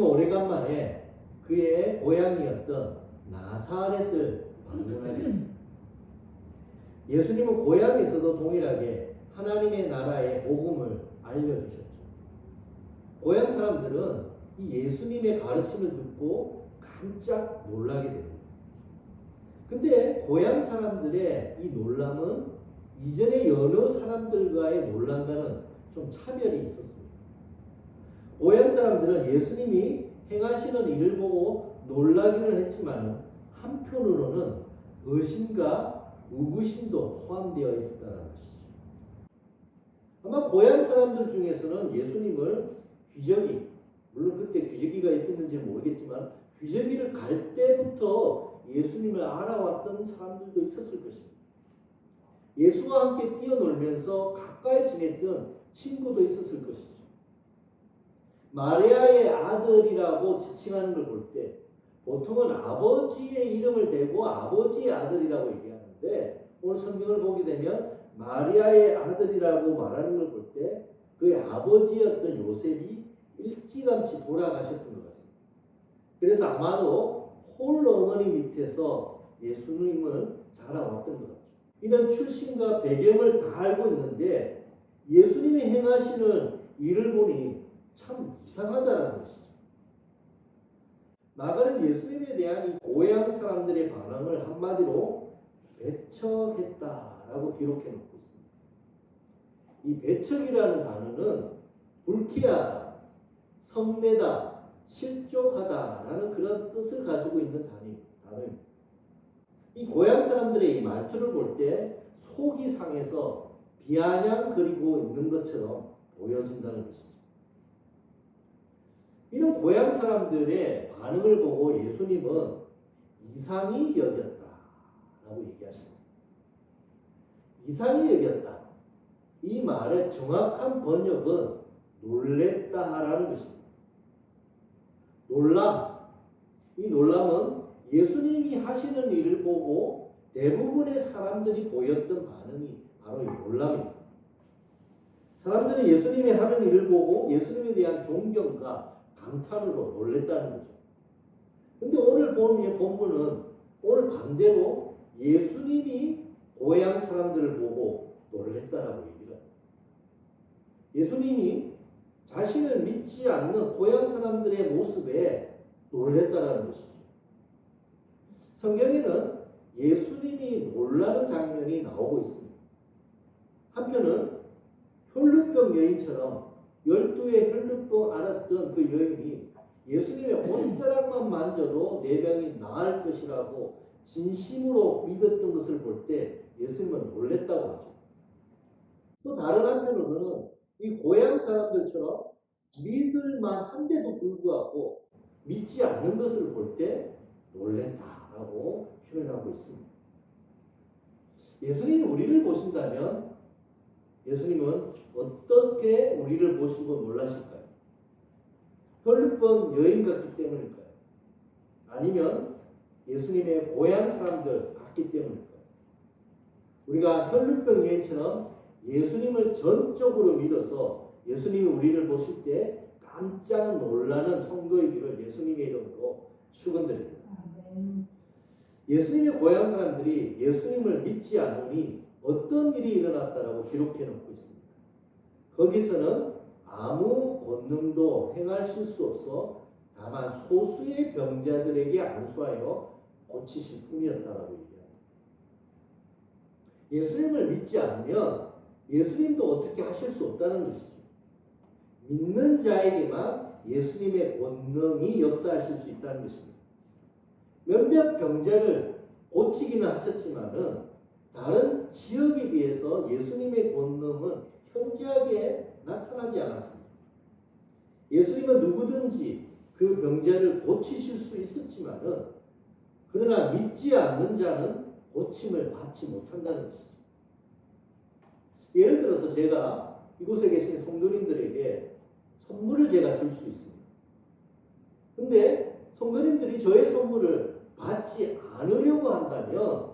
예수님은 오래간만에 그의 고향이었던 나사렛을 방문하게 됩니다. 예수님은 고향에서도 동일하게 하나님의 나라의 복음을 알려주셨죠. 고향 사람들은 이 예수님의 가르침을 듣고 깜짝 놀라게 됩니다. 근데 고향 사람들의 이 놀람은 이전의 여러 사람들과의 놀람과는 좀 차별이 있었습니다. 사람들은 예수님이 행하시는 일을 보고 놀라기는 했지만 한편으로는 의심과 의구심도 포함되어 있었다는 것이죠. 아마 고향 사람들 중에서는 예수님을 귀저귀, 물론 그때 귀저귀가 있었는지 모르겠지만 귀저귀를 갈 때부터 예수님을 알아왔던 사람들도 있었을 것입니다. 예수와 함께 뛰어놀면서 가까이 지냈던 친구도 있었을 것이죠. 마리아의 아들이라고 지칭하는 걸 볼 때 보통은 아버지의 이름을 대고 아버지의 아들이라고 얘기하는데 오늘 성경을 보게 되면 마리아의 아들이라고 말하는 걸 볼 때 그의 아버지였던 요셉이 일찌감치 돌아가셨던 것 같습니다. 그래서 아마도 홀 어머니 밑에서 예수님은 자라왔던 것 같죠. 이런 출신과 배경을 다 알고 있는데 예수님이 행하시는 일을 보니 참 이상하다는 것이죠. 마가는 예수님에 대한 이 고향 사람들의 반응을 한마디로 배척했다라고 기록해 놓고 있습니다. 이 배척이라는 단어는 불쾌하다, 성내다, 실족하다라는 그런 뜻을 가지고 있는 단어입니다. 이 고향 사람들의 이 말투를 볼 때 속이 상해서 비아냥거리고 있는 것처럼 보여진다는 것이죠. 이런 고향 사람들의 반응을 보고 예수님은 이상히 여겼다 라고 얘기하십니다. 이상히 여겼다. 이 말의 정확한 번역은 놀랬다 라는 것입니다. 놀람. 이 놀람은 예수님이 하시는 일을 보고 대부분의 사람들이 보였던 반응이 바로 이 놀람입니다. 사람들은 예수님이 하는 일을 보고 예수님에 대한 존경과 감탄으로 놀랬다는 거죠. 근데 오늘 본 본문은 오늘 반대로 예수님이 고향 사람들을 보고 놀랬다라고 얘기를 합니다. 예수님이 자신을 믿지 않는 고향 사람들의 모습에 놀랬다라는 것이죠. 성경에는 예수님이 놀라는 장면이 나오고 있습니다. 한편은 혈루병 여인처럼 열두의 혈루병 앓았던 그 여인이 예수님의 옷자락만 만져도 내 병이 나을 것이라고 진심으로 믿었던 것을 볼 때 예수님은 놀랬다고 하죠. 또 다른 한편으로는 이 고향 사람들처럼 믿을 만 한데도 불구하고 믿지 않는 것을 볼 때 놀랬다라고 표현하고 있습니다. 예수님이 우리를 보신다면 예수님은 어떻게 우리를 보시고 놀라실까요? 혈루병 여인 같기 때문일까요? 아니면 예수님의 고향 사람들 같기 때문일까요? 우리가 혈루병 여인처럼 예수님을 전적으로 믿어서 예수님이 우리를 보실 때 깜짝 놀라는 성도이기를 예수님의 이름으로 축원드립니다. 예수님의 고향 사람들이 예수님을 믿지 않으니 어떤 일이 일어났다라고 기록해 놓고 있습니다. 거기서는 아무 권능도 행하실 수 없어 다만 소수의 병자들에게 안수하여 고치실 뿐이었다라고 얘기합니다. 예수님을 믿지 않으면 예수님도 어떻게 하실 수 없다는 것이죠. 믿는 자에게만 예수님의 권능이 역사하실 수 있다는 것입니다. 몇몇 병자를 고치기는 하셨지만은 다른 지역에 비해서 예수님의 권능은 현저하게 나타나지 않았습니다. 예수님은 누구든지 그 병자를 고치실 수 있었지만은 그러나 믿지 않는 자는 고침을 받지 못한다는 것이죠. 예를 들어서 제가 이곳에 계신 성도님들에게 선물을 제가 줄 수 있습니다. 근데 성도님들이 저의 선물을 받지 않으려고 한다면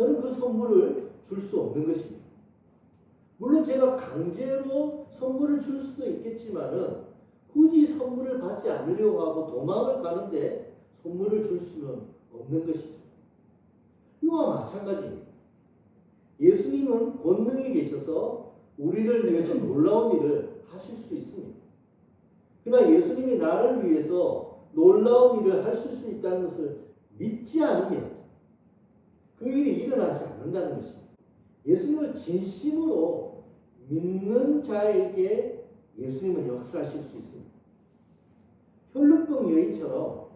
저는 그 선물을 줄 수 없는 것입니다. 물론 제가 강제로 선물을 줄 수도 있겠지만은 굳이 선물을 받지 않으려고 하고 도망을 가는데 선물을 줄 수는 없는 것이죠. 이와 마찬가지입니다. 예수님은 권능이 계셔서 우리를 위해서 놀라운 일을 하실 수 있습니다. 그러나 예수님이 나를 위해서 놀라운 일을 하실 수 있다는 것을 믿지 않으면 그 일이 일어나지 않는다는 것입니다. 예수님을 진심으로 믿는 자에게 예수님은 역사하실 수 있습니다. 혈루병 여인처럼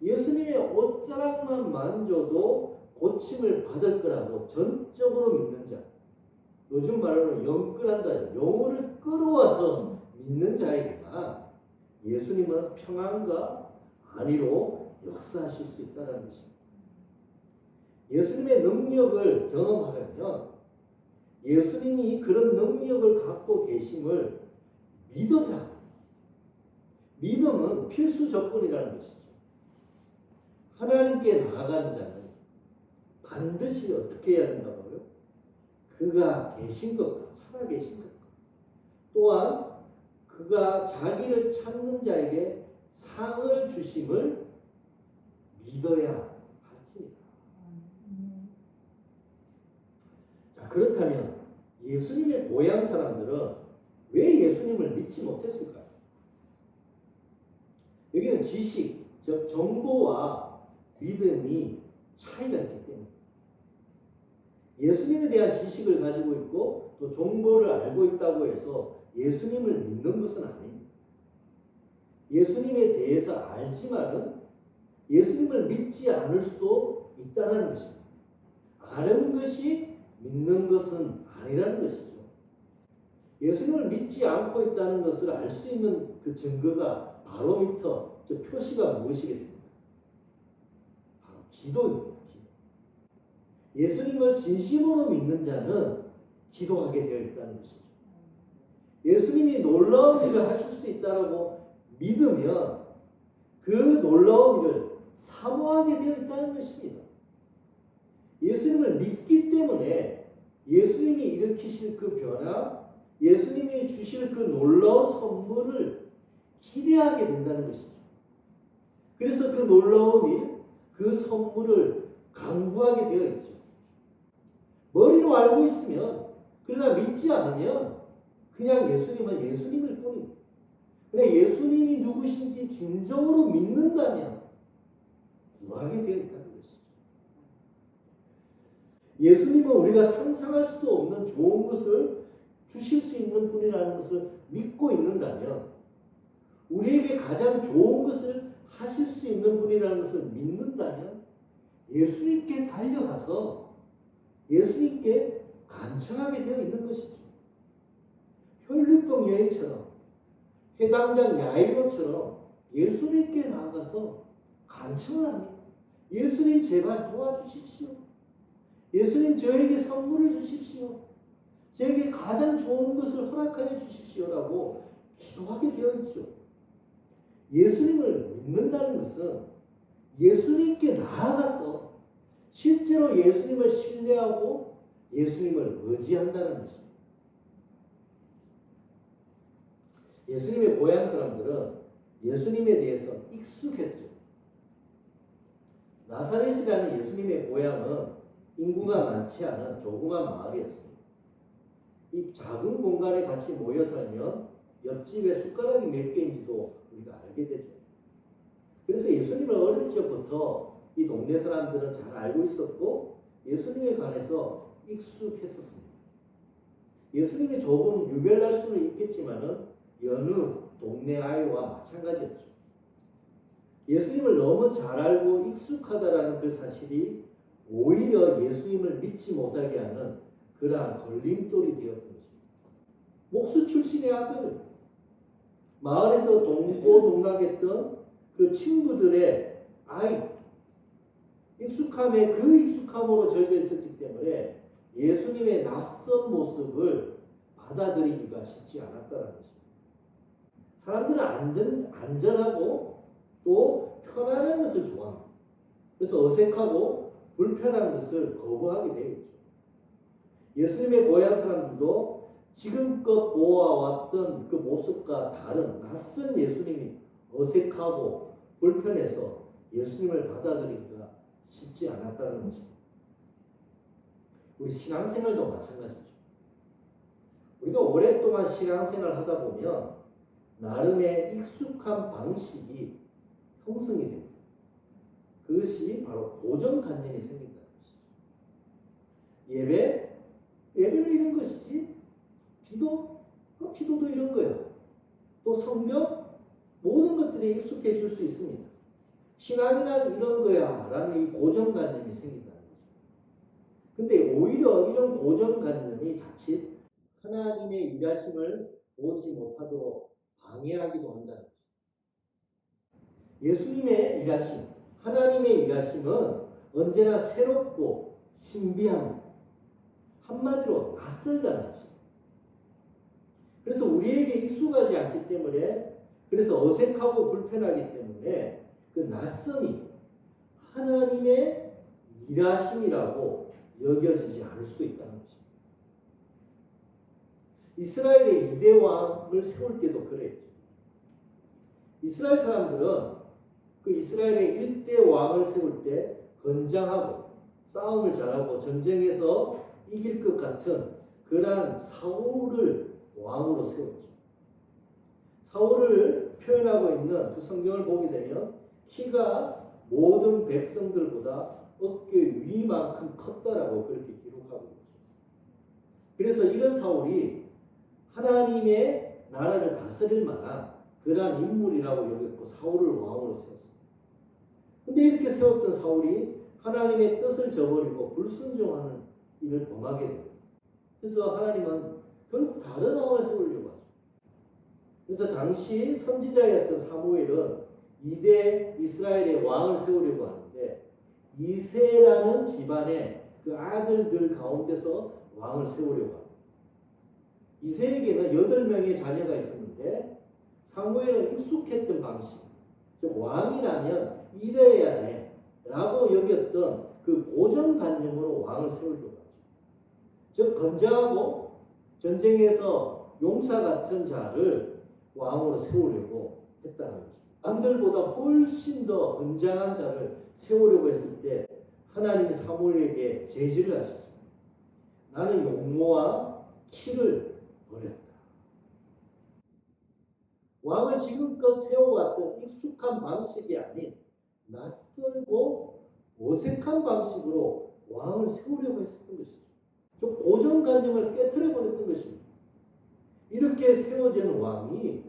예수님의 옷자락만 만져도 고침을 받을 거라고 전적으로 믿는 자. 요즘 말로는 영끌한다. 영혼을 끌어와서 믿는 자에게만 예수님은 평안과 안위로 역사하실 수 있다는 것입니다. 예수님의 능력을 경험하려면 예수님이 그런 능력을 갖고 계심을 믿어야 합니다. 믿음은 필수 조건이라는 것이죠. 하나님께 나아가는 자는 반드시 어떻게 해야 된다고요? 그가 계신 것과 살아 계신 것과 또한 그가 자기를 찾는 자에게 상을 주심을 믿어야 할지니라. 자, 그렇다면 예수님의 고향 사람들은 왜 예수님을 믿지 못했을까요? 여기는 지식, 즉 정보와 믿음이 차이가 있기 때문에 예수님에 대한 지식을 가지고 있고 또 정보를 알고 있다고 해서 예수님을 믿는 것은 아닙니다. 예수님에 대해서 알지만은 예수님을 믿지 않을 수도 있다는 것입니다. 아는 것이 믿는 것은 아니라는 것이죠. 예수님을 믿지 않고 있다는 것을 알 수 있는 그 증거가 바로미터, 저 표시가 무엇이겠습니까? 바로 기도입니다. 기도. 예수님을 진심으로 믿는 자는 기도하게 되어 있다는 것이죠. 예수님이 놀라운 일을 하실 수 있다라고 믿으면 그 놀라운 일을 사모하게 되어 있다는 것입니다. 예수님을 믿기 때문에 예수님이 일으키실 그 변화, 예수님이 주실 그 놀라운 선물을 기대하게 된다는 것이죠. 그래서 그 놀라운 일, 그 선물을 강구하게 되어 있죠. 머리로 알고 있으면, 그러나 믿지 않으면 그냥 예수님은 예수님일 뿐입니다. 그러나 예수님이 누구신지 진정으로 믿는다면 구하게 것이죠. 예수님은 우리가 상상할 수도 없는 좋은 것을 주실 수 있는 분이라는 것을 믿고 있는다면 우리에게 가장 좋은 것을 하실 수 있는 분이라는 것을 믿는다면 예수님께 달려가서 예수님께 간청하게 되어 있는 것이죠. 혈류병 여인처럼 해당장 야이로처럼 예수님께 나아가서 간청을 합니다. 예수님 제발 도와주십시오. 예수님 저에게 선물을 주십시오. 저에게 가장 좋은 것을 허락하여 주십시오라고 기도하게 되어 있죠. 예수님을 믿는다는 것은 예수님께 나아가서 실제로 예수님을 신뢰하고 예수님을 의지한다는 것입니다. 예수님의 고향 사람들은 예수님에 대해서 익숙했죠. 나사렛이라는 예수님의 고향은 인구가 많지 않은 조그만 마을이었습니다. 이 작은 공간에 같이 모여 살면 옆집에 숟가락이 몇 개인지도 우리가 알게 되죠. 그래서 예수님을 어릴 적부터 이 동네 사람들은 잘 알고 있었고 예수님에 관해서 익숙했었습니다. 예수님이 조금 유별날 수는 있겠지만은 여느 동네 아이와 마찬가지였죠. 예수님을 너무 잘 알고 익숙하다라는 그 사실이 오히려 예수님을 믿지 못하게 하는 그러한 걸림돌이 되었던 것입니다. 목수 출신의 아들, 마을에서 동고동락했던 그 친구들의 아이, 익숙함에 그 익숙함으로 젖어 있었기 때문에 예수님의 낯선 모습을 받아들이기가 쉽지 않았다는 것입니다. 사람들은 안전, 안전하고 또 편안한 것을 좋아합니다. 그래서 어색하고 불편한 것을 거부하게 되겠죠. 예수님의 고향 사람들도 지금껏 보아왔던 그 모습과 다른 낯선 예수님이 어색하고 불편해서 예수님을 받아들이기가 쉽지 않았다는 것입니다. 우리 신앙생활도 마찬가지죠. 우리가 오랫동안 신앙생활 하다 보면 나름의 익숙한 방식이 형성이 됩니다. 그것이 바로 고정관념이 생긴다는 것이죠. 예배? 예배는 이런 것이지. 기도? 어, 기도도 이런 거예요. 또 성경? 모든 것들이 익숙해질 수 있습니다. 신앙이란 이런 거야. 라는 이 고정관념이 생긴다는 거죠. 근데 오히려 이런 고정관념이 자칫 하나님의 일하심을 보지 못하도록 방해하기도 거죠. 예수님의 일하심, 하나님의 일하심은 언제나 새롭고 신비합니다. 한마디로 낯설다는 것이죠. 그래서 우리에게 익숙하지 않기 때문에 그래서 어색하고 불편하기 때문에 그 낯섦이 하나님의 일하심이라고 여겨지지 않을 수도 있다는 것입니다. 이스라엘의 이대 왕을 세울 때도 그랬죠. 이스라엘 사람들은 그 이스라엘의 일대 왕을 세울 때 건장하고 싸움을 잘하고 전쟁에서 이길 것 같은 그러한 사울을 왕으로 세웠죠. 사울을 표현하고 있는 그 성경을 보게 되면 키가 모든 백성들보다 어깨 위만큼 컸다라고 그렇게 기록하고 있죠. 그래서 이런 사울이 하나님의 나라를 다스릴 만한 그러한 인물이라고 여겼고 사울을 왕으로 세웠습니다. 근데 이렇게 세웠던 사울이 하나님의 뜻을 저버리고 불순종하는 일을 범하게 됩니다. 그래서 하나님은 결국 다른 왕을 세우려고 하죠. 그래서 당시 선지자였던 사무엘은 이대 이스라엘의 왕을 세우려고 하는데 이세라는 집안의 그 아들들 가운데서 왕을 세우려고 합니다. 이세에게는 여덟 명의 자녀가 있었는데 사무엘은 익숙했던 방식, 좀 왕이라면 이래야 돼 라고 여겼던 그 고정관념으로 왕을 세우려고 하죠. 즉 건장하고 전쟁에서 용사 같은 자를 왕으로 세우려고 했다는 거죠. 남들보다 훨씬 더 건장한 자를 세우려고 했을 때 하나님이 사무엘에게 제지를 하시죠. 나는 용모와 키를 버렸다. 왕을 지금껏 세워왔던 익숙한 방식이 아닌 낯설고 어색한 방식으로 왕을 세우려고 했었던 것이죠. 좀 고정관념을 깨뜨려 버렸던 것입니다. 이렇게 세워진 왕이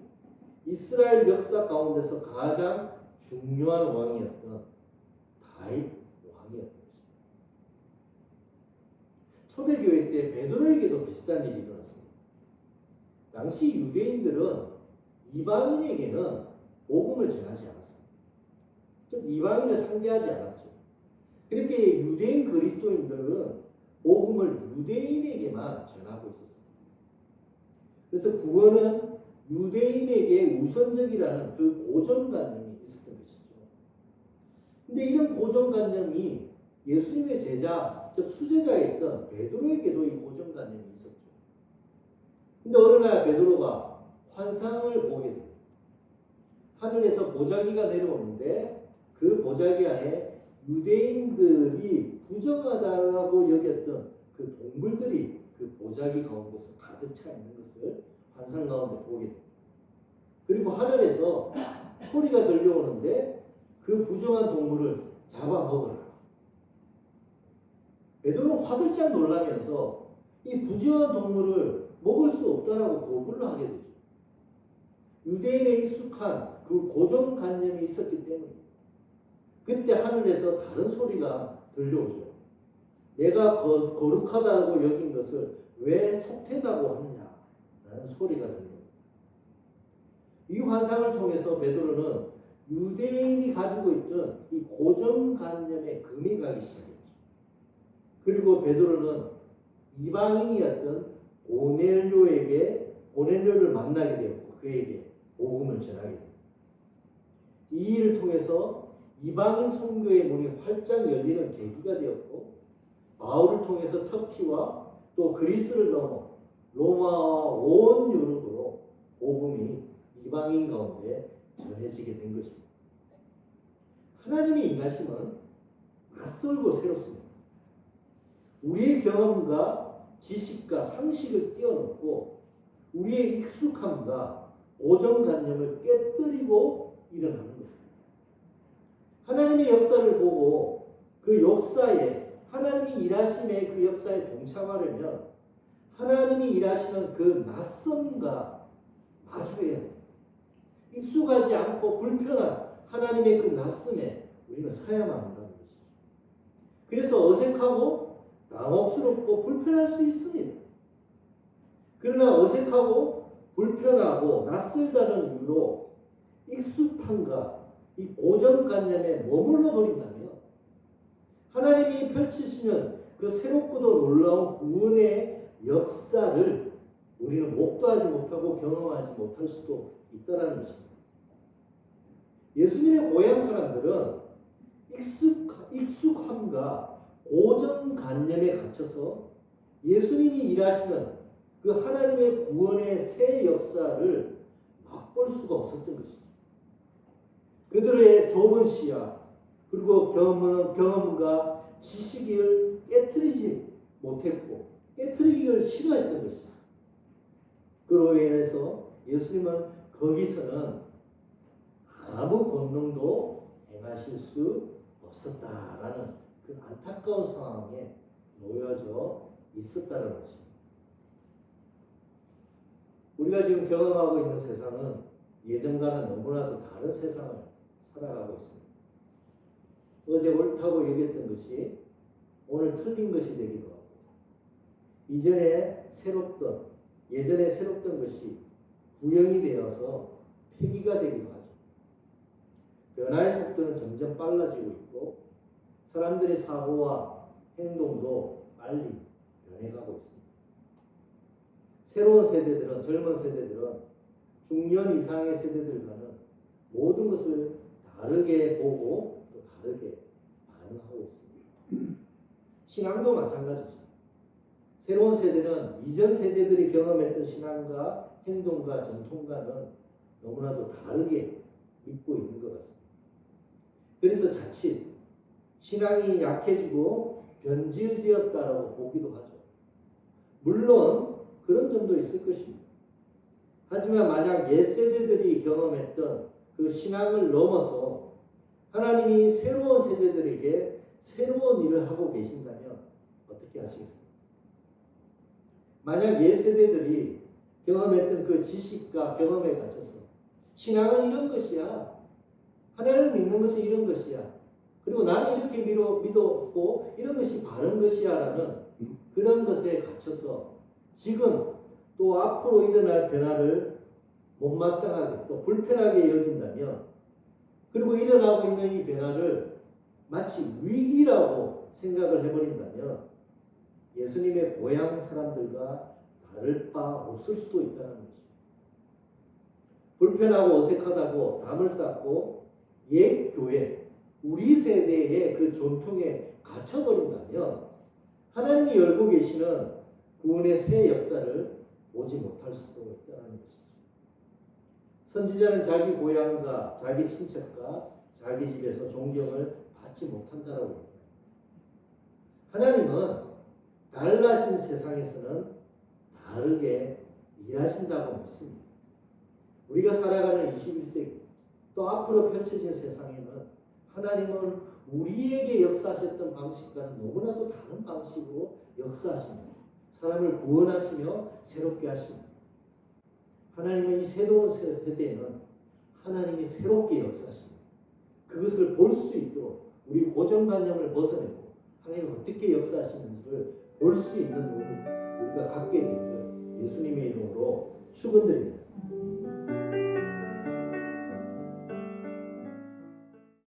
이스라엘 역사 가운데서 가장 중요한 왕이었던 다윗 왕이었던 것입니다. 초대교회 때 베드로에게도 비슷한 일이 일어났습니다. 당시 유대인들은 이방인에게는 복음을 전하지 않았습니다. 즉 이방인을 상대하지 않았죠. 그렇게 유대인 그리스도인들은 복음을 유대인에게만 전하고 있었습니다. 그래서 구원은 유대인에게 우선적이라는 그 고정관념이 있었던 것이죠. 근데 이런 고정관념이 예수님의 제자, 즉 수제자였던 베드로에게도 이 고정관념이 있었죠. 근데 어느 날 베드로가 환상을 보게 됩니다. 하늘에서 보자기가 내려오는데 그 보자기 안에 유대인들이 부정하다고 여겼던 그 동물들이 그 보자기 가운데서 가득 차 있는 것을 환상 가운데 보게 됩니다. 그리고 하늘에서 소리가 들려오는데 그 부정한 동물을 잡아먹으라. 베드로는 화들짝 놀라면서 이 부정한 동물을 먹을 수 없다라고 거부를 하게 되죠. 유대인에 익숙한 그 고정관념이 있었기 때문입니다. 그때 하늘에서 다른 소리가 들려오죠. 내가 거, 거룩하다고 여긴 것을 왜 속되다고 하느냐? 라는 소리가 들립니다. 이 환상을 통해서 베드로는 유대인이 가지고 있던 이 고정관념에 금이 가기 시작했죠. 그리고 베드로는 이방인이었던 고넬료에게 고넬료를 만나게 되었고 그에게 복음을 전하게 됩니다. 이 일을 통해서 이방인 선교의 문이 활짝 열리는 계기가 되었고 바울을 통해서 터키와 또 그리스를 넘어 로마와 온 유럽으로 복음이 이방인 가운데 전해지게 된 것입니다. 하나님의 임하심은 낯설고 새롭습니다. 우리의 경험과 지식과 상식을 뛰어넘고 우리의 익숙함과 고정관념을 깨뜨리고 일어나는. 하나님의 역사를 보고 그 역사에 하나님이 일하심의 그 역사에 동참하려면 하나님이 일하시는 그 낯섦과 마주해야 합니다. 익숙하지 않고 불편한 하나님의 그 낯섦에 우리는 서야만 한다는 것이죠. 그래서 어색하고 당혹스럽고 불편할 수 있습니다. 그러나 어색하고 불편하고 낯설다는 이유로 익숙함과 이 고정관념에 머물러 버린다면 하나님이 펼치시는 그 새롭고도 놀라운 구원의 역사를 우리는 목도하지 못하고 경험하지 못할 수도 있다는 것입니다. 예수님의 고향 사람들은 익숙, 익숙함과 고정관념에 갇혀서 예수님이 일하시는 그 하나님의 구원의 새 역사를 맛볼 수가 없었던 것이죠. 그들의 좁은 시야 그리고 경험, 경험과 지식을 깨뜨리지 못했고 깨뜨리기를 싫어했던 것이죠. 그로 인해서 예수님은 거기서는 아무 권능도 행하실 수 없었다라는 그 안타까운 상황에 놓여져 있었다는 것입니다. 우리가 지금 경험하고 있는 세상은 예전과는 너무나도 다른 세상을 살아가고 있습니다. 어제 옳다고 얘기했던 것이 오늘 틀린 것이 되기도 하고 이전에 새롭던 예전에 새롭던 것이 구형이 되어서 폐기가 되기도 하죠. 변화의 속도는 점점 빨라지고 있고 사람들의 사고와 행동도 빨리 변해가고 있습니다. 새로운 세대들은 젊은 세대들은 중년 이상의 세대들과는 모든 것을 다르게 보고 또 다르게 반응하고 있습니다. 신앙도 마찬가지죠. 새로운 세대는 이전 세대들이 경험했던 신앙과 행동과 전통과는 너무나도 다르게 믿고 있는 것 같습니다. 그래서 자칫 신앙이 약해지고 변질되었다라고 보기도 하죠. 물론 그런 점도 있을 것입니다. 하지만 만약 옛 세대들이 경험했던 그 신앙을 넘어서 하나님이 새로운 세대들에게 새로운 일을 하고 계신다면 어떻게 하시겠습니까? 만약 옛 세대들이 경험했던 그 지식과 경험에 갇혀서 신앙은 이런 것이야. 하나님을 믿는 것은 이런 것이야. 그리고 나는 이렇게 믿어, 믿었고 이런 것이 바른 것이야라는 그런 것에 갇혀서 지금 또 앞으로 일어날 변화를 못마땅하게 또 불편하게 여긴다면 그리고 일어나고 있는 이 변화를 마치 위기라고 생각을 해버린다면 예수님의 고향 사람들과 다를 바 없을 수도 있다는 것입니다. 불편하고 어색하다고 담을 쌓고 옛 교회, 우리 세대의 그 전통에 갇혀버린다면 하나님이 열고 계시는 구원의 새 역사를 보지 못할 수도 있다는 것이죠. 선지자는 자기 고향과 자기 친척과 자기 집에서 존경을 받지 못한다라고 합니다. 하나님은 달라진 세상에서는 다르게 일하신다고 믿습니다. 우리가 살아가는 21세기 또 앞으로 펼쳐진 세상에는 하나님은 우리에게 역사하셨던 방식과는 너무나도 다른 방식으로 역사하십니다. 사람을 구원하시며 새롭게 하십니다. 하나님은 이 새로운 세대에는 하나님이 새롭게 역사하십니다. 그것을 볼 수 있도록 우리 고정관념을 벗어내고 하나님이 어떻게 역사하시는지를 볼 수 있는 눈을 우리가 갖게 되기를 예수님의 이름으로 축원드립니다.